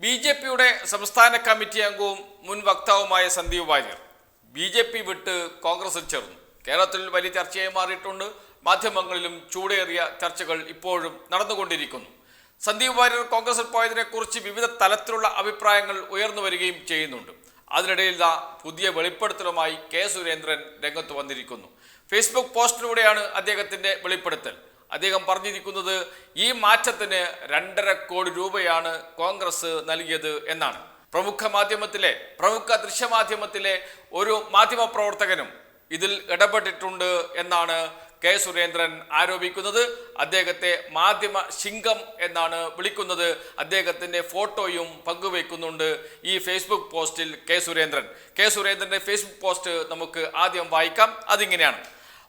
B J പിയുടെ സംസ്ഥാന committee അംഗവും മുൻ വക്താവുമായ Sandeep Varier B J P വിട്ട് കോൺഗ്രസിൽ ചേർന്നു. കേരളത്തിൽ വലിയ ചർച്ചയായി മാറിയിട്ടുണ്ട്. മാധ്യമങ്ങളിലും ചൂടേറിയ ചർച്ചകൾ ഇപ്പോഴും നടന്നുകൊണ്ടിരിക്കുന്നു. സന്ദീപ് വാര്യർ കോൺഗ്രസിൽ പോയതിനെക്കുറിച്ച് വിവിധ തലത്തിലുള്ള അഭിപ്രായങ്ങൾ ഉയർന്നു വരികയും ചെയ്യുന്നുണ്ട്. അതിനിടയിൽ ദാ പുതിയ വെളിപ്പെടുത്തലുമായി കെ സുരേന്ദ്രൻ രംഗത്ത് വന്നിരിക്കുന്നു. ഫേസ്ബുക്ക് പോസ്റ്റിലൂടെയാണ് അദ്ദേഹത്തിന്റെ വെളിപ്പെടുത്തൽ. അദ്ദേഹം പറഞ്ഞിരിക്കുന്നത് ഈ മാറ്റത്തിന് രണ്ടര കോടി രൂപയാണ് കോൺഗ്രസ് നൽകിയത് എന്നാണ്. പ്രമുഖ മാധ്യമത്തിലെ പ്രമുഖ ദൃശ്യമാധ്യമത്തിലെ ഒരു മാധ്യമ പ്രവർത്തകനും ഇതിൽ ഇടപെട്ടിട്ടുണ്ട് എന്നാണ് കെ സുരേന്ദ്രൻ ആരോപിക്കുന്നത്. അദ്ദേഹത്തെ മാധ്യമ ശിങ്കം എന്നാണ് വിളിക്കുന്നത്. അദ്ദേഹത്തിന്റെ ഫോട്ടോയും പങ്കുവയ്ക്കുന്നുണ്ട് ഈ ഫേസ്ബുക്ക് പോസ്റ്റിൽ കെ സുരേന്ദ്രൻ. കെ സുരേന്ദ്രന്റെ ഫേസ്ബുക്ക് പോസ്റ്റ് നമുക്ക് ആദ്യം വായിക്കാം. അതിങ്ങനെയാണ്.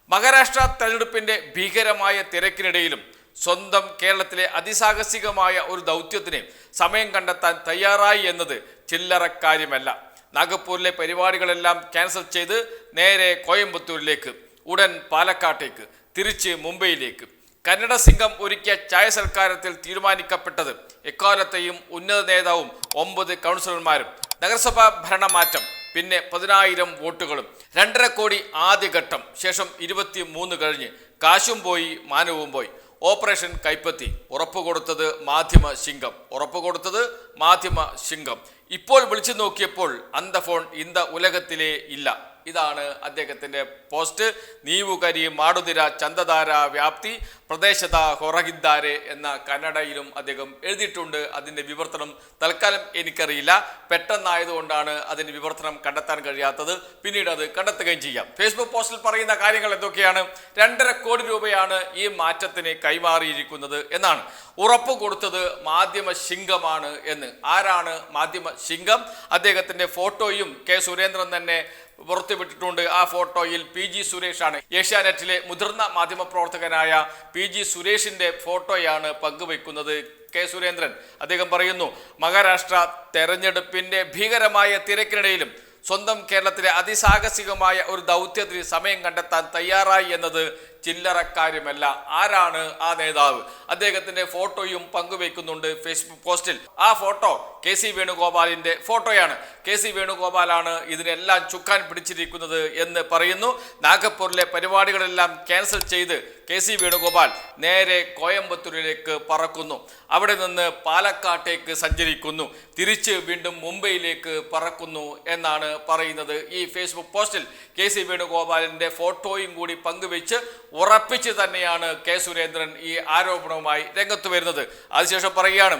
മഹാരാഷ്ട്ര തെരഞ്ഞെടുപ്പിന്റെ ഭീകരമായ തിരക്കിനിടയിലും സ്വന്തം കേരളത്തിലെ അതിസാഹസികമായ ഒരു ദൗത്യത്തിന് സമയം കണ്ടെത്താൻ തയ്യാറായി എന്നത് ചില്ലറ കാര്യമല്ല. നാഗപ്പൂരിലെ പരിപാടികളെല്ലാം ക്യാൻസൽ ചെയ്ത് നേരെ കോയമ്പത്തൂരിലേക്ക് ഉടൻ പാലക്കാട്ടേക്ക് തിരിച്ച് മുംബൈയിലേക്ക്. കന്നഡ സിംഗം ഒരുക്കിയ ചായ സൽക്കാരത്തിൽ തീരുമാനിക്കപ്പെട്ടത് എക്കാലത്തെയും ഉന്നത നേതാവും ഒമ്പത് കൗൺസിലർമാരും. നഗരസഭാ ഭരണമാറ്റം പിന്നെ പതിനായിരം വോട്ടുകളും. രണ്ടര കോടി ആദ്യഘട്ടം ശേഷം ഇരുപത്തി മൂന്ന് കഴിഞ്ഞ് കാശും പോയി മാനവും പോയി. ഓപ്പറേഷൻ കൈപ്പത്തി. ഉറപ്പ് കൊടുത്തത് മാധ്യമ ശിങ്കം. ഉറപ്പ് കൊടുത്തത് മാധ്യമ ശിങ്കം. ഇപ്പോൾ വിളിച്ചു നോക്കിയപ്പോൾ അന്ത ഫോൺ ഇന്ത ഉലകത്തിലേ ഇല്ല. ഇതാണ് അദ്ദേഹത്തിന്റെ പോസ്റ്റ്. നീവുകരി മാടുതിര ചന്തധാര വ്യാപ്തി. പ്രദേശത ഹൊറഹിദ്ദാരെ എന്ന കന്നഡയിലും അദ്ദേഹം എഴുതിയിട്ടുണ്ട്. അതിന്റെ വിവർത്തനം തൽക്കാലം എനിക്കറിയില്ല. പെട്ടെന്നായതുകൊണ്ടാണ് അതിന്റെ വിവർത്തനം കണ്ടെത്താൻ കഴിയാത്തത്. പിന്നീട് അത് കണ്ടെത്തുകയും ചെയ്യാം. ഫേസ്ബുക്ക് പോസ്റ്റിൽ പറയുന്ന കാര്യങ്ങൾ എന്തൊക്കെയാണ്? രണ്ടര കോടി രൂപയാണ് ഈ മാറ്റത്തിന് കൈമാറിയിരിക്കുന്നത് എന്നാണ്. ഉറപ്പ് കൊടുത്തത് മാധ്യമ ശിംഗമാണ് എന്ന്. ആരാണ് മാധ്യമ ശിംഗം? അദ്ദേഹത്തിന്റെ ഫോട്ടോയും കെ സുരേന്ദ്രൻ തന്നെ പുറത്തുവിട്ടിട്ടുണ്ട്. ആ ഫോട്ടോയിൽ പി ജി സുരേഷാണ്. ഏഷ്യാനെറ്റിലെ മുതിർന്ന മാധ്യമപ്രവർത്തകനായ പി ജി സുരേഷിന്റെ ഫോട്ടോയാണ് പങ്കുവെക്കുന്നത് കെ സുരേന്ദ്രൻ അദ്ദേഹം പറയുന്നു മഹാരാഷ്ട്ര തെരഞ്ഞെടുപ്പിന്റെ ഭീകരമായ തിരക്കിനിടയിലും സ്വന്തം കേരളത്തിലെ അതിസാഹസികമായ ഒരു ദൗത്യത്തിന് സമയം കണ്ടെത്താൻ തയ്യാറായി എന്നത് ചില്ലറ കാര്യമല്ല ആരാണ് ആ നേതാവ്? അദ്ദേഹത്തിന്റെ ഫോട്ടോയും പങ്കുവെക്കുന്നുണ്ട് ഫേസ്ബുക്ക് പോസ്റ്റിൽ. ആ ഫോട്ടോ കെ സി വേണുഗോപാലിന്റെ ഫോട്ടോയാണ്. കെ സി വേണുഗോപാലാണ് ഇതിനെല്ലാം ചുക്കാൻ പിടിച്ചിരിക്കുന്നത് എന്ന് പറയുന്നു. നാഗപ്പൂരിലെ പരിപാടികളെല്ലാം ക്യാൻസൽ ചെയ്ത് കെ സി വേണുഗോപാൽ നേരെ കോയമ്പത്തൂരിലേക്ക് പറക്കുന്നു. അവിടെ നിന്ന് പാലക്കാട്ടേക്ക് സഞ്ചരിക്കുന്നു. തിരിച്ച് വീണ്ടും മുംബൈയിലേക്ക് പറക്കുന്നു എന്നാണ് പറയുന്നത് ഈ ഫേസ്ബുക്ക് പോസ്റ്റിൽ. കെ സി വേണുഗോപാലിന്റെ ഫോട്ടോയും കൂടി പങ്കുവെച്ച് ഉറപ്പിച്ച് തന്നെയാണ് കെ സുരേന്ദ്രൻ ഈ ആരോപണവുമായി രംഗത്ത് വരുന്നത്. അതിനുശേഷം പറയുകയാണ്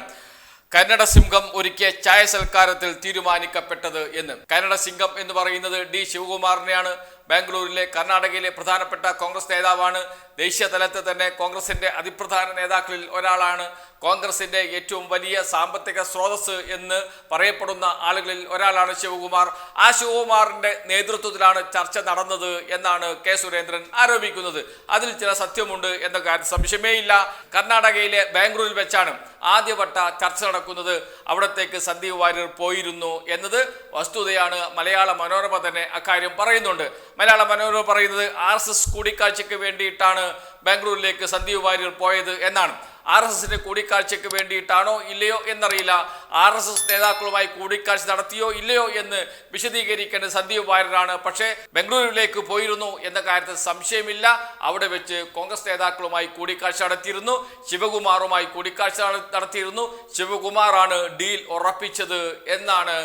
കന്നഡ സിംഹം ഒരുക്കിയ ചായ സൽക്കാരത്തിൽ തീരുമാനിക്കപ്പെട്ടത് എന്ന്. കന്നഡ സിംഹം എന്ന് പറയുന്നത് ഡി ശിവകുമാറിനെയാണ്. ബാംഗ്ലൂരിലെ കർണാടകയിലെ പ്രധാനപ്പെട്ട കോൺഗ്രസ് നേതാവാണ്. ദേശീയ തലത്തിൽ തന്നെ കോൺഗ്രസിന്റെ അതിപ്രധാന നേതാക്കളിൽ ഒരാളാണ്. കോൺഗ്രസിന്റെ ഏറ്റവും വലിയ സാമ്പത്തിക സ്രോതസ് എന്ന് പറയപ്പെടുന്ന ആളുകളിൽ ഒരാളാണ് ശിവകുമാർ. ആ ശിവകുമാറിന്റെ നേതൃത്വത്തിലാണ് ചർച്ച നടന്നത് എന്നാണ് കെ സുരേന്ദ്രൻ ആരോപിക്കുന്നത്. അതിൽ ചില സത്യമുണ്ട് എന്ന കാര്യം സംശയമേയില്ല. കർണാടകയിലെ ബാംഗ്ലൂരിൽ വെച്ചാണ് ആദ്യവട്ട ചർച്ച നടക്കുന്നത്. അവിടത്തേക്ക് സന്ദീപ് വാര്യർ പോയിരുന്നു എന്നത് വസ്തുതയാണ് മലയാള മനോരമ തന്നെ അക്കാര്യം പറയുന്നുണ്ട്. മലയാള മനോരമ പറയുന്നത് ആർ എസ് എസ് കൂടിക്കാഴ്ചയ്ക്ക് വേണ്ടിയിട്ടാണ് ബാംഗ്ലൂരിലേക്ക് സന്ദീപ് വാര്യർ പോയത് എന്നാണ്. ആർ എസ് എസിന്റെ കൂടിക്കാഴ്ചയ്ക്ക് വേണ്ടിയിട്ടാണോ ഇല്ലയോ എന്നറിയില്ല. ആർ എസ് എസ് നേതാക്കളുമായി കൂടിക്കാഴ്ച നടത്തിയോ ഇല്ലയോ എന്ന് വിശദീകരിക്കേണ്ട സന്ദീപ് വാര്യരാണ്. പക്ഷേ ബംഗളൂരുവിലേക്ക് പോയിരുന്നു എന്ന കാര്യത്തിൽ സംശയമില്ല. അവിടെ വെച്ച് കോൺഗ്രസ് നേതാക്കളുമായി കൂടിക്കാഴ്ച നടത്തിയിരുന്നു. ശിവകുമാറുമായി കൂടിക്കാഴ്ച നടത്തിയിരുന്നു. ശിവകുമാറാണ് ഡീൽ ഉറപ്പിച്ചത് എന്നാണ്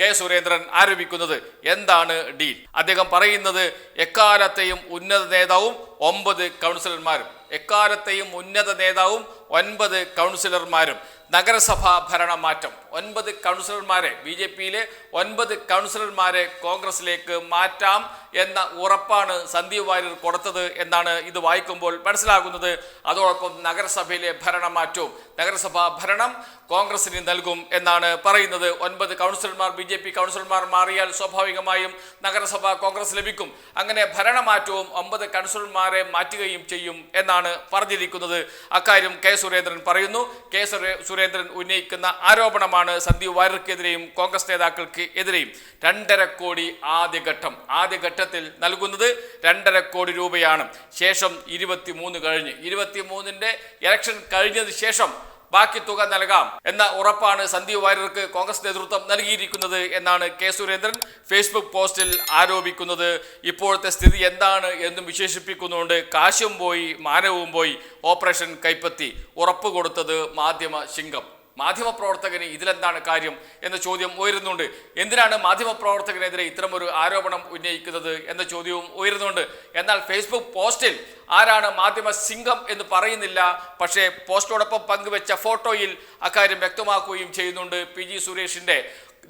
കെ സുരേന്ദ്രൻ ആരോപിക്കുന്നത് എന്താണ് ഡീൽ? അദ്ദേഹം പറയുന്നത് എക്കാലത്തെയും ഉന്നത നേതാവും ഒമ്പത് കൗൺസിലർമാരും. എക്കാലത്തെയും ഉന്നത നേതാവും ഒൻപത് കൗൺസിലർമാരും. നഗരസഭാ ഭരണമാറ്റം. ഒൻപത് കൗൺസിലർമാരെ ബി ജെ പിയിലെ ഒൻപത് കൗൺസിലർമാരെ കോൺഗ്രസിലേക്ക് മാറ്റാം എന്ന ഉറപ്പാണ് സന്ദീപ് വാര്യർ കൊടുത്തത് എന്നാണ് ഇത് വായിക്കുമ്പോൾ മനസ്സിലാകുന്നത്. അതോടൊപ്പം നഗരസഭയിലെ ഭരണമാറ്റവും നഗരസഭാ ഭരണം കോൺഗ്രസിന് നൽകും എന്നാണ് പറയുന്നത്. ഒൻപത് കൗൺസിലർമാർ ബി ജെ പി കൗൺസിലർമാർ മാറിയാൽ സ്വാഭാവികമായും നഗരസഭ കോൺഗ്രസ് ലഭിക്കും. അങ്ങനെ ഭരണമാറ്റവും ഒമ്പത് കൗൺസിലർമാരെ മാറ്റുകയും ചെയ്യും എന്നാണ് പറഞ്ഞിരിക്കുന്നത്. അക്കാര്യം കെ സുരേന്ദ്രൻ പറയുന്നു. കെ സുരേ- സുരേന്ദ്രൻ ഉന്നയിക്കുന്ന ആരോപണമാണ് സന്ദീപ് വാര്യർക്കെതിരെയും കോൺഗ്രസ് നേതാക്കൾക്ക് എതിരെയും. രണ്ടര കോടി ആദ്യഘട്ടം. ആദ്യഘട്ടത്തിൽ നൽകുന്നത് രണ്ടര കോടി രൂപയാണ്. ശേഷം ഇരുപത്തി മൂന്ന് കഴിഞ്ഞ്. ഇരുപത്തി മൂന്നിന്റെ ഇലക്ഷൻ കഴിഞ്ഞതിന് ശേഷം ബാക്കി തുക നൽകാം എന്ന ഉറപ്പാണ് സന്ദീപ് വാര്യർക്ക് കോൺഗ്രസ് നേതൃത്വം നൽകിയിരിക്കുന്നത് എന്നാണ് കെ സുരേന്ദ്രൻ ഫേസ്ബുക്ക് പോസ്റ്റിൽ ആരോപിക്കുന്നത്. ഇപ്പോഴത്തെ സ്ഥിതി എന്താണ് എന്നും വിശേഷിപ്പിക്കുന്നുണ്ട്. കാശും പോയി മാനവും പോയി ഓപ്പറേഷൻ കൈപ്പത്തി. ഉറപ്പ് കൊടുത്തത് മാധ്യമ ശിങ്കം. മാധ്യമപ്രവർത്തകന് ഇതിലെന്താണ് കാര്യം എന്ന ചോദ്യം ഉയരുന്നുണ്ട്. എന്തിനാണ് മാധ്യമപ്രവർത്തകനെതിരെ ഇത്തരമൊരു ആരോപണം ഉന്നയിക്കുന്നത് എന്ന ചോദ്യവും ഉയരുന്നുണ്ട്. എന്നാൽ ഫേസ്ബുക്ക് പോസ്റ്റിൽ ആരാണ് മാധ്യമ സിംഗം എന്ന് പറയുന്നില്ല. പക്ഷേ പോസ്റ്റോടൊപ്പം പങ്കുവെച്ച ഫോട്ടോയിൽ അക്കാര്യം വ്യക്തമാക്കുകയും ചെയ്യുന്നുണ്ട് പി ജി സുരേഷിന്റെ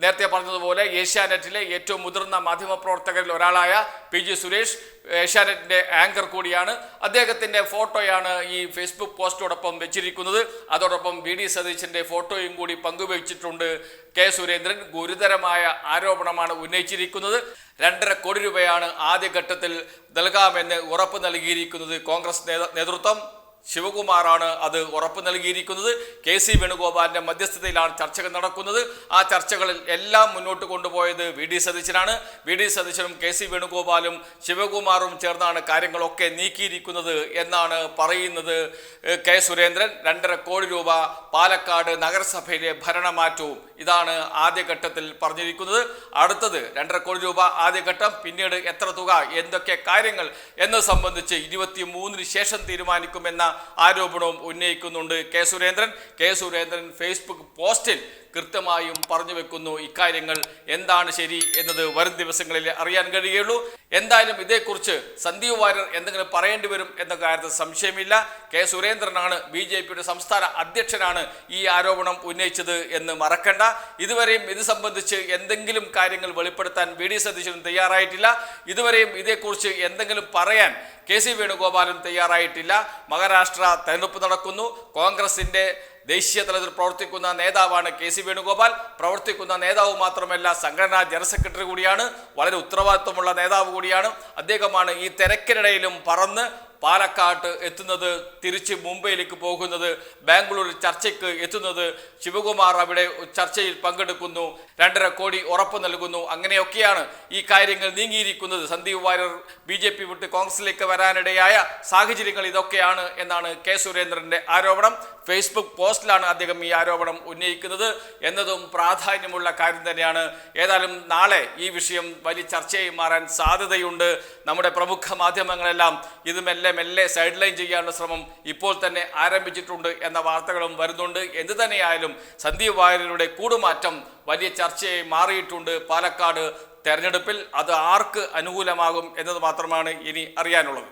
നേരത്തെ പറഞ്ഞതുപോലെ ഏഷ്യാനെറ്റിലെ ഏറ്റവും മുതിർന്ന മാധ്യമപ്രവർത്തകരിൽ ഒരാളായ പി ജി സുരേഷ് ഏഷ്യാനെറ്റിന്റെ ആങ്കർ കൂടിയാണ്. അദ്ദേഹത്തിന്റെ ഫോട്ടോയാണ് ഈ ഫേസ്ബുക്ക് പോസ്റ്റോടൊപ്പം വെച്ചിരിക്കുന്നത്. അതോടൊപ്പം വി ഡി സതീശന്റെ ഫോട്ടോയും കൂടി പങ്കുവച്ചിട്ടുണ്ട് കെ സുരേന്ദ്രൻ. ഗുരുതരമായ ആരോപണമാണ് ഉന്നയിച്ചിരിക്കുന്നത്. രണ്ടര കോടി രൂപയാണ് ആദ്യഘട്ടത്തിൽ നൽകാമെന്ന് ഉറപ്പ് നൽകിയിരിക്കുന്നത് കോൺഗ്രസ് നേതൃത്വം. ശിവകുമാറാണ് അത് ഉറപ്പ് നൽകിയിരിക്കുന്നത്. കെ സി വേണുഗോപാലിന്റെ മധ്യസ്ഥതയിലാണ് ചർച്ചകൾ നടക്കുന്നത്. ആ ചർച്ചകളിൽ എല്ലാം മുന്നോട്ട് കൊണ്ടുപോയത് വി ഡി സതീശനാണ്. വി ഡി സതീശനും കെ സി വേണുഗോപാലും ശിവകുമാറും ചേർന്നാണ് കാര്യങ്ങളൊക്കെ നീക്കിയിരിക്കുന്നത് എന്നാണ് പറയുന്നത് കെ സുരേന്ദ്രൻ. രണ്ടര കോടി രൂപ പാലക്കാട് നഗരസഭയിലെ ഭരണമാറ്റവും ഇതാണ് ആദ്യഘട്ടത്തിൽ പറഞ്ഞിരിക്കുന്നത്. അടുത്തത് രണ്ടര കോടി രൂപ ആദ്യഘട്ടം പിന്നീട് എത്ര തുക എന്തൊക്കെ കാര്യങ്ങൾ എന്ന് സംബന്ധിച്ച് ഇരുപത്തി മൂന്നിന് ശേഷം തീരുമാനിക്കുമെന്ന ആരോപണവും ഉന്നയിക്കുന്നുണ്ട്. K Surendran K Surendran Facebook പോസ്റ്റിൽ കൃത്യമായും പറഞ്ഞു വെക്കുന്നു ഇക്കാര്യങ്ങൾ. എന്താണ് ശരി എന്നത് വരും ദിവസങ്ങളിൽ അറിയാൻ കഴിയുള്ളൂ എന്തായാലും ഇതേക്കുറിച്ച് സന്ദീപ് വാര്യർ എന്തെങ്കിലും പറയേണ്ടി വരും എന്ന കാര്യത്തിൽ സംശയമില്ല. കെ സുരേന്ദ്രനാണ് ബി ജെ പിയുടെ സംസ്ഥാന അധ്യക്ഷനാണ് ഈ ആരോപണം ഉന്നയിച്ചത് എന്ന് മറക്കണ്ട. ഇതുവരെയും ഇത് സംബന്ധിച്ച് എന്തെങ്കിലും കാര്യങ്ങൾ വെളിപ്പെടുത്താൻ വി ഡി തയ്യാറായിട്ടില്ല. ഇതുവരെയും ഇതേക്കുറിച്ച് എന്തെങ്കിലും പറയാൻ കെ സി വേണുഗോപാലും തയ്യാറായിട്ടില്ല. മഹാരാഷ്ട്ര തെരഞ്ഞെടുപ്പ് നടക്കുന്നു. കോൺഗ്രസിന്റെ ദേശീയ തലത്തിൽ പ്രവർത്തിക്കുന്ന നേതാവാണ് കെ സി വേണുഗോപാൽ. പ്രവർത്തിക്കുന്ന നേതാവ് മാത്രമല്ല സംഘടനാ ജനറൽ സെക്രട്ടറി കൂടിയാണ്. വളരെ ഉത്തരവാദിത്വമുള്ള നേതാവ് കൂടിയാണ്. അദ്ദേഹമാണ് ഈ തിരക്കിനിടയിലും പറന്ന് പാലക്കാട്ട് എത്തുന്നത് തിരിച്ച് മുംബൈയിലേക്ക് പോകുന്നത് ബാംഗ്ലൂർ ചർച്ചയ്ക്ക് എത്തുന്നത് ശിവകുമാർ അവിടെ ചർച്ചയിൽ പങ്കെടുക്കുന്നു. രണ്ടര കോടി ഉറപ്പ് നൽകുന്നു. അങ്ങനെയൊക്കെയാണ് ഈ കാര്യങ്ങൾ നീങ്ങിയിരിക്കുന്നത്. Sandeep Varier B J P വിട്ട് കോൺഗ്രസിലേക്ക് വരാനിടയായ സാഹചര്യങ്ങൾ ഇതൊക്കെയാണ് എന്നാണ് കെ സുരേന്ദ്രന്റെ ആരോപണം. ഫേസ്ബുക്ക് പോസ്റ്റിലാണ് അദ്ദേഹം ഈ ആരോപണം ഉന്നയിക്കുന്നത് എന്നതും പ്രാധാന്യമുള്ള കാര്യം തന്നെയാണ്. ഏതായാലും നാളെ ഈ വിഷയം വലിയ ചർച്ചയായി മാറാൻ സാധ്യതയുണ്ട്. നമ്മുടെ പ്രമുഖ മാധ്യമങ്ങളെല്ലാം ഇത് മെല്ലെ മെല്ലെ സൈഡ് ലൈൻ ചെയ്യാനുള്ള ശ്രമം ഇപ്പോൾ തന്നെ ആരംഭിച്ചിട്ടുണ്ട് എന്ന വാർത്തകളും വരുന്നുണ്ട്. എന്ത് തന്നെയായാലും സന്ദീപ് വാര്യരുടെ കൂടുമാറ്റം വലിയ ചർച്ചയായി മാറിയിട്ടുണ്ട് പാലക്കാട് തെരഞ്ഞെടുപ്പിൽ. അത് ആർക്ക് അനുകൂലമാകും എന്നത് മാത്രമാണ് ഇനി അറിയാനുള്ളത്.